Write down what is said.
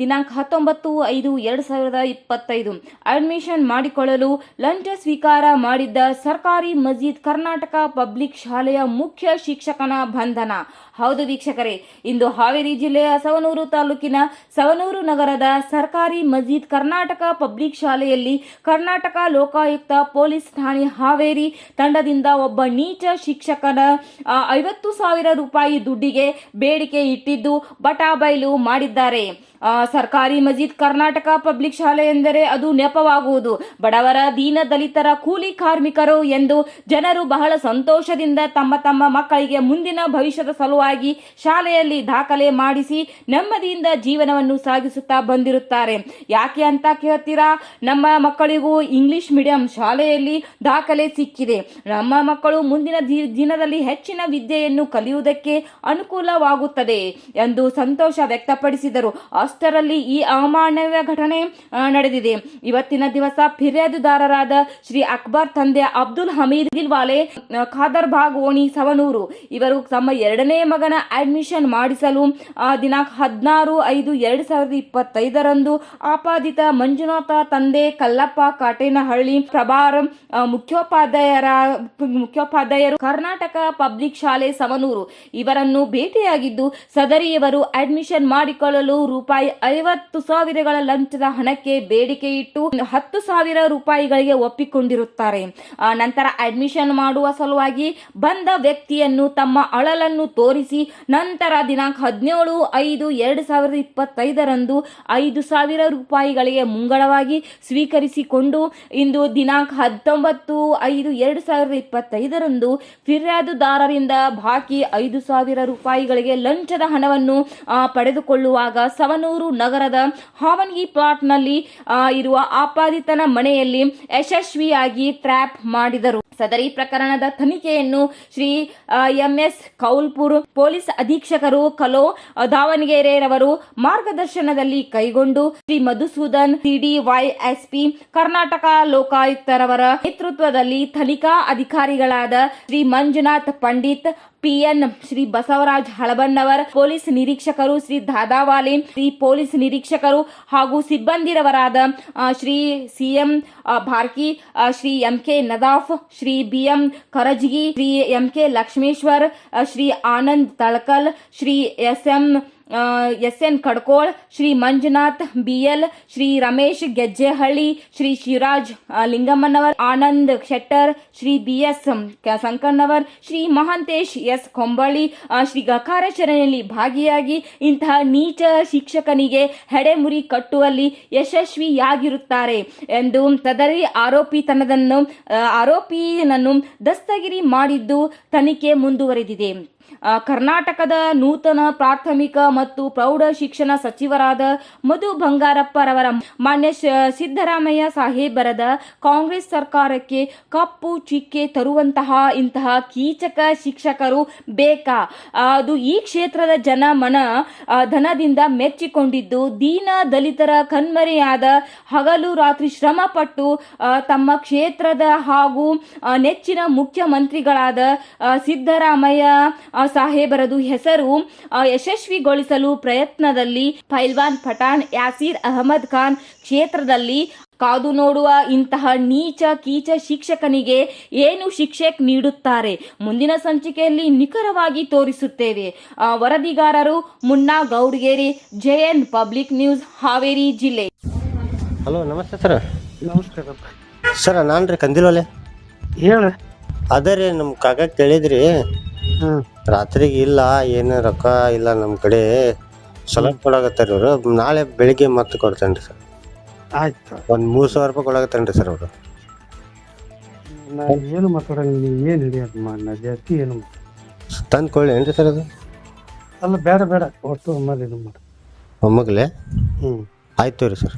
ದಿನಾಂಕ ಹತ್ತೊಂಬತ್ತು ಐದು ಎರಡು ಸಾವಿರದ ಇಪ್ಪತ್ತೈದು. ಅಡ್ಮಿಷನ್ ಮಾಡಿಕೊಳ್ಳಲು ಲಂಚ ಸ್ವೀಕಾರ ಮಾಡಿದ್ದ ಸರ್ಕಾರಿ ಮಜೀದ್ ಕರ್ನಾಟಕ ಪಬ್ಲಿಕ್ ಶಾಲೆಯ ಮುಖ್ಯ ಶಿಕ್ಷಕನ ಬಂಧನ. ಹೌದು ವೀಕ್ಷಕರೇ, ಇಂದು ಹಾವೇರಿ ಜಿಲ್ಲೆಯ ಸವನೂರು ತಾಲೂಕಿನ ಸವನೂರು ನಗರದ ಸರ್ಕಾರಿ ಮಜೀದ್ ಕರ್ನಾಟಕ ಪಬ್ಲಿಕ್ ಶಾಲೆಯಲ್ಲಿ ಕರ್ನಾಟಕ ಲೋಕಾಯುಕ್ತ ಪೊಲೀಸ್ ಠಾಣೆ ಹಾವೇರಿ ತಂಡದಿಂದ ಒಬ್ಬ ನೀಚ ಶಿಕ್ಷಕನ ಐವತ್ತು ಸಾವಿರ ರೂಪಾಯಿ ದುಡ್ಡಿಗೆ ಬೇಡಿಕೆ ಇಟ್ಟಿದ್ದು ಬಟಾಬೈಲು ಮಾಡಿದ್ದಾರೆ. ಸರ್ಕಾರಿ ಮಜೀದ್ ಕರ್ನಾಟಕ ಪಬ್ಲಿಕ್ ಶಾಲೆ ಎಂದರೆ ಅದು ನೆಪವಾಗುವುದು. ಬಡವರ ದೀನ ದಲಿತರ ಕೂಲಿ ಕಾರ್ಮಿಕರು ಎಂದು ಜನರು ಬಹಳ ಸಂತೋಷದಿಂದ ತಮ್ಮ ತಮ್ಮ ಮಕ್ಕಳಿಗೆ ಮುಂದಿನ ಭವಿಷ್ಯದ ಸಲುವಾಗಿ ಶಾಲೆಯಲ್ಲಿ ದಾಖಲೆ ಮಾಡಿಸಿ ನೆಮ್ಮದಿಯಿಂದ ಜೀವನವನ್ನು ಸಾಗಿಸುತ್ತಾ ಬಂದಿರುತ್ತಾರೆ. ಯಾಕೆ ಅಂತ ಕೇಳ್ತೀರಾ? ನಮ್ಮ ಮಕ್ಕಳಿಗೂ ಇಂಗ್ಲಿಷ್ ಮೀಡಿಯಂ ಶಾಲೆಯಲ್ಲಿ ದಾಖಲೆ ಸಿಕ್ಕಿದೆ. ನಮ್ಮ ಮಕ್ಕಳು ಮುಂದಿನ ದಿನದಲ್ಲಿ ಹೆಚ್ಚಿನ ವಿದ್ಯೆಯನ್ನು ಕಲಿಯುವುದಕ್ಕೆ ಅನುಕೂಲವಾಗುತ್ತದೆ ಎಂದು ಸಂತೋಷ ವ್ಯಕ್ತಪಡಿಸಿದರು. ಅಷ್ಟರಲ್ಲಿ ಈ ಅಮಾನವೀಯ ಘಟನೆ ನಡೆದಿದೆ. ಇವತ್ತಿನ ದಿವಸ ಫಿರ್ಯಾದುದಾರರಾದ ಶ್ರೀ ಅಕ್ಬರ್ ತಂದೆ ಅಬ್ದುಲ್ ಹಮೀದ್ ಗಿಲ್ವಾಲೆ ಖಾದರ್ ಬಾಗ್ ಓಣಿ ಸವನೂರು ಇವರು ತಮ್ಮ ಎರಡನೇ ಮಗನ ಅಡ್ಮಿಷನ್ ಮಾಡಿಸಲು ದಿನಾಂಕ ಹದಿನಾರು ಐದು ಎರಡು ಸಾವಿರದ ಇಪ್ಪತ್ತೈದರಂದು ಆಪಾದಿತ ಮಂಜುನಾಥ ತಂದೆ ಕಲ್ಲಪ್ಪ ಕಾಟೇನಹಳ್ಳಿ ಪ್ರಭಾರ ಮುಖ್ಯೋಪಾಧ್ಯಾಯರ, ಮುಖ್ಯೋಪಾಧ್ಯಾಯರು ಕರ್ನಾಟಕ ಪಬ್ಲಿಕ್ ಶಾಲೆ ಸವನೂರು ಇವರನ್ನು ಭೇಟಿಯಾಗಿದ್ದು ಸದರಿಯವರು ಅಡ್ಮಿಷನ್ ಮಾಡಿಕೊಳ್ಳಲು ರೂಪಾಯಿ ಐವತ್ತು ಸಾವಿರಗಳ ಲಂಚದ ಹಣಕ್ಕೆ ಬೇಡಿಕೆ ಇಟ್ಟು ಹತ್ತು ಸಾವಿರ ರೂಪಾಯಿಗಳಿಗೆ ಒಪ್ಪಿಕೊಂಡಿರುತ್ತಾರೆ. ನಂತರ ಅಡ್ಮಿಷನ್ ಮಾಡುವ ಸಲುವಾಗಿ ಬಂದ ವ್ಯಕ್ತಿಯನ್ನು ತಮ್ಮ ಅಳಲನ್ನು ತೋರಿಸಿ ನಂತರ ದಿನಾಂಕ ಹದಿನೇಳು ಐದು ಎರಡು ಸಾವಿರದ ಇಪ್ಪತ್ತೈದರಂದು ಐದು ಸಾವಿರ ರೂಪಾಯಿಗಳಿಗೆ ಮುಂಗಡವಾಗಿ ಸ್ವೀಕರಿಸಿಕೊಂಡು ಇಂದು ದಿನಾಂಕ ಹತ್ತೊಂಬತ್ತು ಐದು ಎರಡು ಸಾವಿರದ ಇಪ್ಪತ್ತೈದರಂದು ಫಿರ್ಯಾದುದಾರರಿಂದ ಬಾಕಿ ಐದು ಸಾವಿರ ರೂಪಾಯಿಗಳಿಗೆ ಲಂಚದ ಹಣವನ್ನು ಪಡೆದುಕೊಳ್ಳುವಾಗ ಪಡೆದುಕೊಳ್ಳುವಾಗ ಸವನೂರು ನಗರದ ಹಾವನ್ಗಿ ಪ್ಲಾಟ್ನಲ್ಲಿ ಇರುವ ಆಪಾದಿತನ ಮನೆಯಲ್ಲಿ ಯಶಸ್ವಿಯಾಗಿ ಟ್ರ್ಯಾಪ್ ಮಾಡಿದರು. ಸದರಿ ಪ್ರಕರಣದ ತನಿಖೆಯನ್ನು Shri M S Kaulpur police ಅಧೀಕ್ಷಕರು ಕಲೋ ದಾವಣಗೆರೆರವರು ಮಾರ್ಗದರ್ಶನದಲ್ಲಿ ಕೈಗೊಂಡು ಶ್ರೀ ಮಧುಸೂದನ್ ಸಿಡಿವೈ ಎಸ್ಪಿ ಕರ್ನಾಟಕ ಲೋಕಾಯುಕ್ತರವರ ನೇತೃತ್ವದಲ್ಲಿ ತನಿಖಾ ಅಧಿಕಾರಿಗಳಾದ ಶ್ರೀ ಮಂಜುನಾಥ್ ಪಂಡಿತ್, ಪಿಎನ್ ಶ್ರೀ ಬಸವರಾಜ್ ಹಳಬಣ್ಣವರ್, ಪೊಲೀಸ್ ನಿರೀಕ್ಷಕರು ಶ್ರೀ ದಾದಾವಾಲಿ ಶ್ರೀ ಪೊಲೀಸ್ ನಿರೀಕ್ಷಕರು ಹಾಗೂ ಸಿಬ್ಬಂದಿರವರಾದ Shri CM Bharki Shri MK Nadaf, Shri B M Karajgi Shri M K Lakshmeshwar ಆ, Shri Anand Talakal Shri S M S N Kadkol Shri Manjunath BL Shri Ramesh Gejjehalli Shri Shivaraj Lingammanavar Anand Shettar Shri B S Sankannavar Shri Mahantesh S Komballi ಆ, ಶ್ರೀ ಗಕಾರಾಚರಣೆಯಲ್ಲಿ ಭಾಗಿಯಾಗಿ ಇಂತಹ ನೀಚ ಶಿಕ್ಷಕನಿಗೆ ಹೆಡೆಮುರಿ ಕಟ್ಟುವಲ್ಲಿ ಯಶಸ್ವಿಯಾಗಿರುತ್ತಾರೆ ಎಂದು ತದರಿ ಆರೋಪಿತನದನ್ನು ಆರೋಪಿಯನ್ನು ದಸ್ತಗಿರಿ ಮಾಡಿದ್ದು ತನಿಖೆ ಮುಂದುವರೆದಿದೆ. ಕರ್ನಾಟಕದ ನೂತನ ಪ್ರಾಥಮಿಕ ಮತ್ತು ಪ್ರೌಢ ಶಿಕ್ಷಣ ಸಚಿವರಾದ ಮಧು ಬಂಗಾರಪ್ಪರವರ ಮಾನ್ಯ ಸಿದ್ದರಾಮಯ್ಯ ಸಾಹೇಬರದ ಕಾಂಗ್ರೆಸ್ ಸರ್ಕಾರಕ್ಕೆ ಕಪ್ಪು ಚಿಕ್ಕೆ ತರುವಂತಹ ಇಂತಹ ಕೀಚಕ ಶಿಕ್ಷಕರು ಬೇಕಾ? ಅದು ಈ ಕ್ಷೇತ್ರದ ಜನ ಮನ ಧನದಿಂದ ಮೆಚ್ಚಿಕೊಂಡಿದ್ದು ದೀನ ದಲಿತರ ಕಣ್ಮರೆಯಾದ ಹಗಲು ರಾತ್ರಿ ಶ್ರಮಪಟ್ಟು ಪಟ್ಟು ತಮ್ಮ ಕ್ಷೇತ್ರದ ಹಾಗೂ ನೆಚ್ಚಿನ ಮುಖ್ಯಮಂತ್ರಿಗಳಾದ ಸಿದ್ದರಾಮಯ್ಯ ಸಾಹೇಬರದು ಹೆಸರು ಯಶಸ್ವಿಗೊಳಿಸಲು ಪ್ರಯತ್ನದಲ್ಲಿ ಪೈಲ್ವಾನ್ ಪಠಾಣ್ ಯಾಸೀರ್ ಅಹಮದ್ ಖಾನ್ ಕ್ಷೇತ್ರದಲ್ಲಿ ಕಾದು ನೋಡುವ ಇಂತಹ ನೀಚ ಕೀಚ ಶಿಕ್ಷಕನಿಗೆ ಏನು ಶಿಕ್ಷೆ ನೀಡುತ್ತಾರೆ? ಮುಂದಿನ ಸಂಚಿಕೆಯಲ್ಲಿ ನಿಖರವಾಗಿ ತೋರಿಸುತ್ತೇವೆ. ವರದಿಗಾರರು Munna Goudgeri JN public news Haveri ಜಿಲ್ಲೆ. ಹಲೋ ನಮಸ್ತೆ ಸರ್. ನಮಸ್ಕಾರ ಸರ್. ನಾನು ರೀ ಕಂದಿಲೋಲೆ. ಹೇಳ. ಅದೇ ರೀ ನಮ್ಮ ಕಾಕ ಕೇಳಿದ್ರಿ. ರಾತ್ರಿಗೆ ಇಲ್ಲ ಏನು ರೊಕ್ಕ ಇಲ್ಲ ನಮ್ಮ ಕಡೆ. ಸ್ವಲ್ಪ ಕೊಡಾಕತ್ತಾರ ಇವರು. ನಾಳೆ ಬೆಳಿಗ್ಗೆ ಮತ್ತೆ ಕೊಡ್ತೇನೆ ರೀ ಸರ್. ಆಯ್ತು. ಒಂದು ಮೂರು ಸಾವಿರ ರೂಪಾಯಿ ಕೊಡಾಕತ್ತೇನೆ ರೀ ಸರ್ ಅವರು. ನಾ ಏನು ಮಾತಾಡಂಗಿಲ್ಲ ಏನು ಹಿಡಿಯೋದು ಮಾ ನಾ ಜಾಸ್ತಿ ಏನು ಮಾಡ್- ತಂದು ಕೊಳ್ಳಿ ಏನು ರೀ ಸರ್ ಅದು? ಅಲ್ಲ ಬೇಡ ಬೇಡ. ಒಟ್ಟು ಅಮ್ಮಲ್ಲಿ ಇದು ಮಾಡು. ಮೊಮ್ಮಗಲೇ ಹ್ಮ್. ಆಯ್ತು ರೀ ಸರ್.